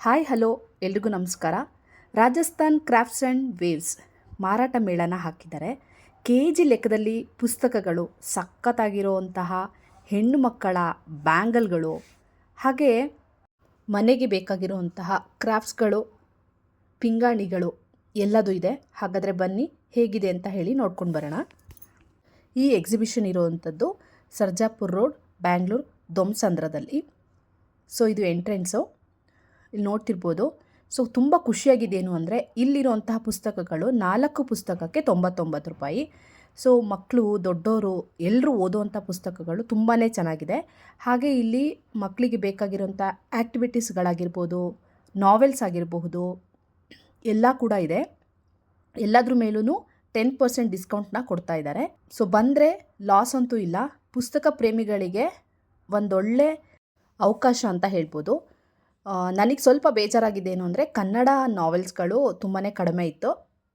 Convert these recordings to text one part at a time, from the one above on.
Hi, hello, ಎಲ್ರಿಗೂ ನಮಸ್ಕಾರ. Rajasthan crafts and waves ಮಾರಾಟ ಮೇಳನ ಹಾಕಿದ್ದಾರೆ. ಕೆ ಜಿ ಲೆಕ್ಕದಲ್ಲಿ ಪುಸ್ತಕಗಳು ಸಖತ್ತಾಗಿರುವಂತಹ ಹೆಣ್ಣು ಮಕ್ಕಳ ಬ್ಯಾಂಗಲ್ಗಳು, ಹಾಗೆ ಮನೆಗೆ ಬೇಕಾಗಿರುವಂತಹ ಕ್ರಾಫ್ಟ್ಸ್ಗಳು, ಪಿಂಗಾಣಿಗಳು ಎಲ್ಲದೂ ಇದೆ. ಹಾಗಾದರೆ ಬನ್ನಿ, ಹೇಗಿದೆ ಅಂತ ಹೇಳಿ ನೋಡ್ಕೊಂಡು ಬರೋಣ. ಈ ಎಕ್ಸಿಬಿಷನ್ ಇರುವಂಥದ್ದು ಸರ್ಜಾಪುರ್ ರೋಡ್, ಬ್ಯಾಂಗ್ಳೂರು, ದೊಮ್ಸಂದ್ರದಲ್ಲಿ. ಸೊ ಇದು ಎಂಟ್ರೆನ್ಸು ಇಲ್ಲಿ ನೋಡ್ತಿರ್ಬೋದು. ಸೊ ತುಂಬ ಖುಷಿಯಾಗಿದ್ದೇನು ಅಂದರೆ ಇಲ್ಲಿರುವಂತಹ ಪುಸ್ತಕಗಳು ನಾಲ್ಕು ಪುಸ್ತಕಕ್ಕೆ ತೊಂಬತ್ತೊಂಬತ್ತು ರೂಪಾಯಿ. ಸೊ ಮಕ್ಕಳು ದೊಡ್ಡವರು ಎಲ್ಲರೂ ಓದುವಂಥ ಪುಸ್ತಕಗಳು ತುಂಬಾ ಚೆನ್ನಾಗಿದೆ. ಹಾಗೆ ಇಲ್ಲಿ ಮಕ್ಕಳಿಗೆ ಬೇಕಾಗಿರುವಂಥ ಆ್ಯಕ್ಟಿವಿಟೀಸ್ಗಳಾಗಿರ್ಬೋದು ನಾವೆಲ್ಸ್ ಆಗಿರಬಹುದು, ಎಲ್ಲ ಕೂಡ ಇದೆ. ಎಲ್ಲದ್ರ ಮೇಲೂ ಟೆನ್ ಪರ್ಸೆಂಟ್ ಡಿಸ್ಕೌಂಟ್ನ ಕೊಡ್ತಾ ಇದ್ದಾರೆ. ಸೊ ಬಂದರೆ ಲಾಸ್ ಅಂತೂ ಇಲ್ಲ, ಪುಸ್ತಕ ಪ್ರೇಮಿಗಳಿಗೆ ಒಂದೊಳ್ಳೆ ಅವಕಾಶ ಅಂತ ಹೇಳ್ಬೋದು. ನನಗೆ ಸ್ವಲ್ಪ ಬೇಜಾರಾಗಿದ್ದೇನು ಅಂದರೆ ಕನ್ನಡ ನಾವೆಲ್ಸ್ಗಳು ತುಂಬಾ ಕಡಿಮೆ ಇತ್ತು,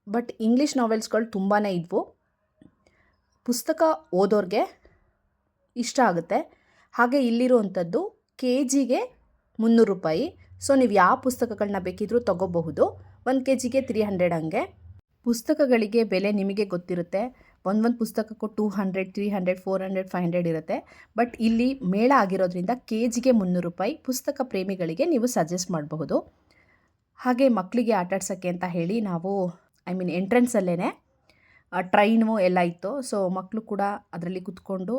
ಬಟ್ ಇಂಗ್ಲೀಷ್ ನಾವೆಲ್ಸ್ಗಳು ತುಂಬಾ ಇದ್ವು. ಪುಸ್ತಕ ಓದೋರಿಗೆ ಇಷ್ಟ ಆಗುತ್ತೆ. ಹಾಗೆ ಇಲ್ಲಿರುವಂಥದ್ದು ಕೆ ಜಿಗೆ ಮುನ್ನೂರು ರೂಪಾಯಿ. ಸೊ ನೀವು ಯಾವ ಪುಸ್ತಕಗಳನ್ನ ಬೇಕಿದ್ರೂ ತೊಗೋಬಹುದು. ಒಂದು ಕೆ ಜಿಗೆ ತ್ರೀ ಹಂಡ್ರೆಡ್ ಹಂಗೆ. ಪುಸ್ತಕಗಳಿಗೆ ಬೆಲೆ ನಿಮಗೆ ಗೊತ್ತಿರುತ್ತೆ. ಒಂದೊಂದು ಪುಸ್ತಕಕ್ಕೂ two hundred three hundred four hundred five hundred ಇರುತ್ತೆ. ಬಟ್ ಇಲ್ಲಿ ಮೇಳ ಆಗಿರೋದ್ರಿಂದ ಕೆ ಜಿಗೆ ಮುನ್ನೂರು ರೂಪಾಯಿ ಪುಸ್ತಕ ಪ್ರೇಮಿಗಳಿಗೆ ನೀವು ಸಜೆಸ್ಟ್ ಮಾಡಬಹುದು. ಹಾಗೆ ಮಕ್ಕಳಿಗೆ ಆಟಾಡ್ಸೋಕ್ಕೆ ಅಂತ ಹೇಳಿ ನಾವು ಐ ಮೀನ್ ಎಂಟ್ರೆನ್ಸಲ್ಲೇ ಟ್ರೈನು ಎಲ್ಲ ಇತ್ತು. ಸೊ ಮಕ್ಕಳು ಕೂಡ ಅದರಲ್ಲಿ ಕುತ್ಕೊಂಡು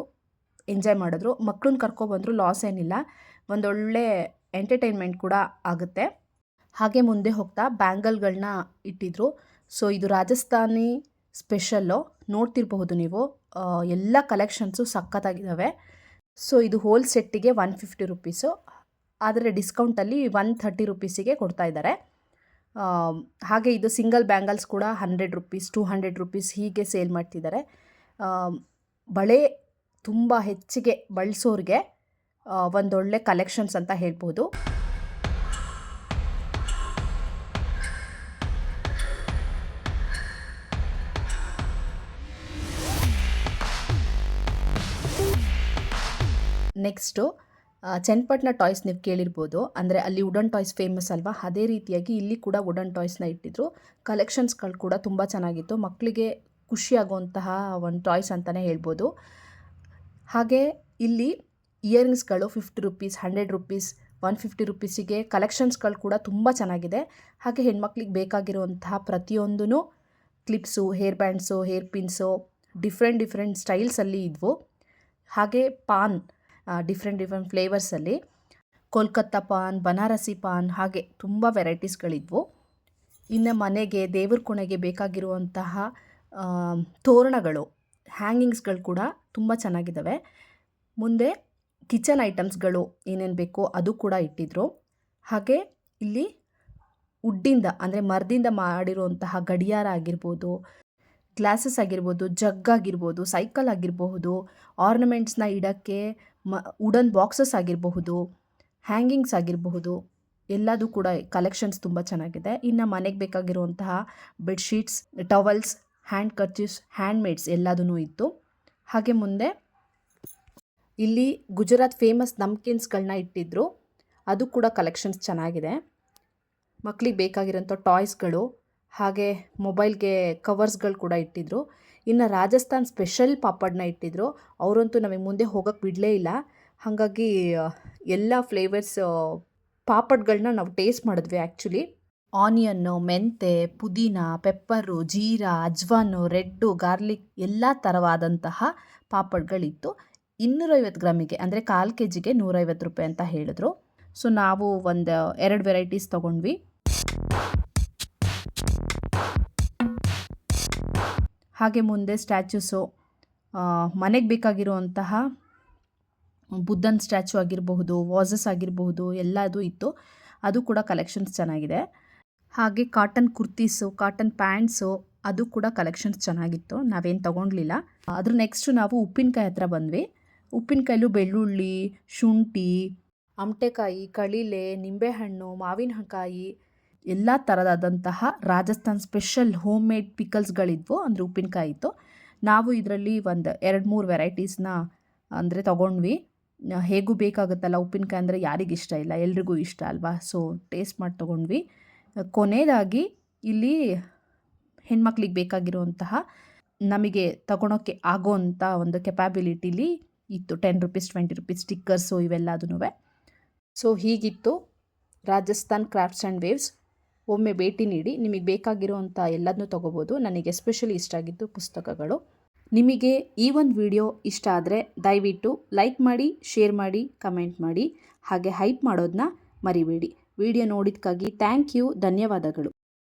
ಎಂಜಾಯ್ ಮಾಡಿದ್ರು. ಮಕ್ಕಳನ್ನ ಕರ್ಕೊಬಂದರು ಲಾಸ್ ಏನಿಲ್ಲ. ಒಂದೊಳ್ಳೆ ಎಂಟರ್ಟೈನ್ಮೆಂಟ್ ಕೂಡ ಆಗುತ್ತೆ. ಹಾಗೆ ಮುಂದೆ ಹೋಗ್ತಾ ಬ್ಯಾಂಗಲ್ಗಳನ್ನ ಇಟ್ಟಿದ್ರು. ಸೊ ಇದು ರಾಜಸ್ಥಾನಿ ಸ್ಪೆಷಲ್ಲು ನೋಡ್ತಿರಬಹುದು ನೀವು. ಎಲ್ಲ ಕಲೆಕ್ಷನ್ಸು ಸಖತ್ತಾಗಿದ್ದಾವೆ ಸೊ ಇದು ಹೋಲ್ ಸೆಟ್ಟಿಗೆ ಒನ್ ಫಿಫ್ಟಿ ರುಪೀಸು ಆದರೆ ಡಿಸ್ಕೌಂಟಲ್ಲಿ ಒನ್ ಥರ್ಟಿ ರುಪೀಸಿಗೆ ಕೊಡ್ತಾ ಇದ್ದಾರೆ ಹಾಗೆ ಇದು ಸಿಂಗಲ್ ಬ್ಯಾಂಗಲ್ಸ್ ಕೂಡ hundred rupees two hundred rupees ಹೀಗೆ ಸೇಲ್ ಮಾಡ್ತಿದ್ದಾರೆ ಬಳೆ ತುಂಬ ಹೆಚ್ಚಿಗೆ ಬಳಸೋರಿಗೆ ಒಂದೊಳ್ಳೆ ಕಲೆಕ್ಷನ್ಸ್ ಅಂತ ಹೇಳ್ಬೋದು ನೆಕ್ಸ್ಟು ಚನ್ನಪಟ್ಟಣ ಟಾಯ್ಸ್ ನೀವು ಕೇಳಿರ್ಬೋದು. ಅಂದರೆ ಅಲ್ಲಿ ವುಡನ್ ಟಾಯ್ಸ್ ಫೇಮಸ್ ಅಲ್ವಾ? ಅದೇ ರೀತಿಯಾಗಿ ಇಲ್ಲಿ ಕೂಡ ವುಡನ್ ಟಾಯ್ಸ್ನ ಇಟ್ಟಿದ್ರು. ಕಲೆಕ್ಷನ್ಸ್ಗಳು ಕೂಡ ತುಂಬ ಚೆನ್ನಾಗಿತ್ತು. ಮಕ್ಕಳಿಗೆ ಖುಷಿಯಾಗುವಂತಹ ಒಂದು ಟಾಯ್ಸ್ ಅಂತಲೇ ಹೇಳ್ಬೋದು. ಹಾಗೆ ಇಲ್ಲಿ ಇಯರಿಂಗ್ಸ್ಗಳು fifty rupees, hundred rupees, one fifty ರುಪೀಸಿಗೆ ಕಲೆಕ್ಷನ್ಸ್ಗಳು ಕೂಡ ತುಂಬ ಚೆನ್ನಾಗಿದೆ. ಹಾಗೆ ಹೆಣ್ಮಕ್ಳಿಗೆ ಬೇಕಾಗಿರುವಂತಹ ಪ್ರತಿಯೊಂದೂ clips, hair bands, hair pins, different different ಸ್ಟೈಲ್ಸಲ್ಲಿ ಇದ್ವು. ಹಾಗೆ ಪಾನ್ ಡಿಫ್ರೆಂಟ್ ಡಿಫ್ರೆಂಟ್ ಫ್ಲೇವರ್ಸಲ್ಲಿ ಕೋಲ್ಕತ್ತಾ ಪಾನ್ ಬನಾರಸಿ ಪಾನ್ ಹಾಗೆ ತುಂಬ ವೆರೈಟೀಸ್ಗಳಿದ್ವು ಇನ್ನು ಮನೆಗೆ, ದೇವ್ರ ಕೊನೆಗೆ ಬೇಕಾಗಿರುವಂತಹ ತೋರಣಗಳು ಹ್ಯಾಂಗಿಂಗ್ಸ್ಗಳು ಕೂಡ ತುಂಬ ಚೆನ್ನಾಗಿದ್ದಾವೆ ಮುಂದೆ ಕಿಚನ್ ಐಟಮ್ಸ್ಗಳು ಏನೇನು ಬೇಕೋ ಅದು ಕೂಡ ಇಟ್ಟಿದ್ರು. ಹಾಗೆ ಇಲ್ಲಿ ಉಡ್ಡಿಂದ, ಅಂದರೆ ಮರದಿಂದ ಮಾಡಿರುವಂತಹ ಗಡಿಯಾರ ಆಗಿರ್ಬೋದು ಗ್ಲಾಸಸ್ ಆಗಿರ್ಬೋದು ಜಗ್ ಆಗಿರ್ಬೋದು ಸೈಕಲ್ ಆಗಿರಬಹುದು ಆರ್ನಮೆಂಟ್ಸ್ನ ಇಡೋಕ್ಕೆ ಮ ವುಡನ್ ಬಾಕ್ಸಸ್ ಆಗಿರಬಹುದು ಹ್ಯಾಂಗಿಂಗ್ಸ್ ಆಗಿರಬಹುದು, ಎಲ್ಲದೂ ಕೂಡ ಕಲೆಕ್ಷನ್ಸ್ ತುಂಬ ಚೆನ್ನಾಗಿದೆ. ಇನ್ನು ಮನೆಗೆ ಬೇಕಾಗಿರುವಂತಹ bedsheets towels hand ಕರ್ಚೀಸ್ handmades ಎಲ್ಲದೂ ಇತ್ತು. ಹಾಗೆ ಮುಂದೆ ಇಲ್ಲಿ ಗುಜರಾತ್ ಫೇಮಸ್ ನಮ್ಕಿನ್ಸ್ಗಳನ್ನ ಇಟ್ಟಿದ್ರು. ಅದು ಕೂಡ ಕಲೆಕ್ಷನ್ಸ್ ಚೆನ್ನಾಗಿದೆ. ಮಕ್ಕಳಿಗೆ ಬೇಕಾಗಿರೋಂಥ ಟಾಯ್ಸ್ಗಳು ಹಾಗೆ ಮೊಬೈಲ್ಗೆ ಕವರ್ಸ್ಗಳು ಕೂಡ ಇಟ್ಟಿದ್ರು. ಇನ್ನು ರಾಜಸ್ಥಾನ್ ಸ್ಪೆಷಲ್ ಪಾಪಡ್ನ ಇಟ್ಟಿದ್ರು. ಅವರಂತೂ ನಮಗೆ ಮುಂದೆ ಹೋಗೋಕ್ಕೆ ಬಿಡಲೇ ಇಲ್ಲ. ಹಾಗಾಗಿ, ಎಲ್ಲ ಫ್ಲೇವರ್ಸ್ ಪಾಪಡ್ಗಳನ್ನ ನಾವು ಟೇಸ್ಟ್ ಮಾಡಿದ್ವಿ ಆ್ಯಕ್ಚುಲಿ ಆನಿಯನ್ನು, ಮೆಂತೆ, ಪುದೀನ, ಪೆಪ್ಪರು, ಜೀರಾ, ಅಜ್ವಾನು, ರೆಡ್ಡು, ಗಾರ್ಲಿಕ್ ಎಲ್ಲ ಥರವಾದಂತಹ ಪಾಪಡ್ಗಳಿತ್ತು. ಇನ್ನೂರೈವತ್ತು ಗ್ರಾಮಿಗೆ, ಅಂದರೆ ಕಾಲು ಕೆ ಜಿಗೆ ನೂರೈವತ್ತು ರೂಪಾಯಿ ಅಂತ ಹೇಳಿದ್ರು. ಸೊ, ನಾವು ಒಂದು, ಎರಡು ವೆರೈಟೀಸ್ ತೊಗೊಂಡ್ವಿ. ಹಾಗೆ ಮುಂದೆ ಸ್ಟ್ಯಾಚ್ಯೂಸು ಮನೆಗೆ ಬೇಕಾಗಿರುವಂತಹ ಬುದ್ಧನ ಸ್ಟ್ಯಾಚು ಆಗಿರಬಹುದು, ವಾಸಸ್ ಆಗಿರಬಹುದು, ಎಲ್ಲದು ಇತ್ತು. ಅದು ಕೂಡ ಕಲೆಕ್ಷನ್ಸ್ ಚೆನ್ನಾಗಿದೆ. ಹಾಗೆ ಕಾಟನ್ ಕುರ್ತೀಸು, ಕಾಟನ್ ಪ್ಯಾಂಟ್ಸು, ಅದು ಕೂಡ ಕಲೆಕ್ಷನ್ಸ್ ಚೆನ್ನಾಗಿತ್ತು. ನಾವೇನು ತೊಗೊಂಡ್ಲಿಲ್ಲ. ಅದ್ರ ನೆಕ್ಸ್ಟು ನಾವು ಉಪ್ಪಿನಕಾಯಿ ಹತ್ರ ಬಂದ್ವಿ. ಉಪ್ಪಿನಕಾಯಲ್ಲೂ ಬೆಳ್ಳುಳ್ಳಿ, ಶುಂಠಿ, ಅಮಟೆಕಾಯಿ ಕಳಿಲೆ ನಿಂಬೆಹಣ್ಣು ಮಾವಿನಕಾಯಿ ಎಲ್ಲ ಥರದಾದಂತಹ ರಾಜಸ್ಥಾನ್ ಸ್ಪೆಷಲ್ ಹೋಮ್ ಮೇಡ್ ಪಿಕಲ್ಸ್ಗಳಿದ್ವು, ಅಂದರೆ ಉಪ್ಪಿನಕಾಯಿ ಇತ್ತು ನಾವು ಇದರಲ್ಲಿ ಒಂದು ಎರಡು ಮೂರು ವೆರೈಟೀಸ್ನ, ಅಂದರೆ ತೊಗೊಂಡ್ವಿ. ಹೇಗೂ ಬೇಕಾಗುತ್ತಲ್ಲ ಉಪ್ಪಿನಕಾಯಿ ಅಂದರೆ ಯಾರಿಗೆ ಇಷ್ಟ ಇಲ್ಲ, ಎಲ್ರಿಗೂ ಇಷ್ಟ ಅಲ್ವಾ? ಸೊ ಟೇಸ್ಟ್ ಮಾಡಿ ತೊಗೊಂಡ್ವಿ. ಕೊನೆಯದಾಗಿ ಇಲ್ಲಿ ಹೆಣ್ಮಕ್ಳಿಗೆ ಬೇಕಾಗಿರುವಂತಹ, ನಮಗೆ ತಗೊಳೋಕ್ಕೆ ಆಗೋವಂಥ ಒಂದು ಕೆಪಾಬಿಲಿಟಿಲಿ ಇತ್ತು. Ten rupees twenty rupees stickers ಇವೆಲ್ಲದೂ so ಹೀಗಿತ್ತು ರಾಜಸ್ಥಾನ್ ಕ್ರಾಫ್ಟ್ಸ್ ಆ್ಯಂಡ್ ವೇವ್ಸ್ ಒಮ್ಮೆ ಭೇಟಿ ನೀಡಿ ನಿಮಗೆ ಬೇಕಾಗಿರುವಂಥ ಎಲ್ಲದನ್ನೂ ತೊಗೋಬೋದು. ನನಗೆ ಎಸ್ಪೆಷಲಿ ಇಷ್ಟ ಆಗಿದ್ದು ಪುಸ್ತಕಗಳು. ನಿಮಗೆ ಈ ಒಂದು ವಿಡಿಯೋ ಇಷ್ಟ ಆದರೆ ದಯವಿಟ್ಟು ಲೈಕ್ ಮಾಡಿ ಶೇರ್ ಮಾಡಿ ಕಮೆಂಟ್ ಮಾಡಿ. ಹಾಗೆ ಹೈಪ್ ಮಾಡೋದನ್ನ ಮರಿಬೇಡಿ. ವಿಡಿಯೋ ನೋಡಿದ್ದಕ್ಕಾಗಿ ಥ್ಯಾಂಕ್ ಯು ಧನ್ಯವಾದಗಳು.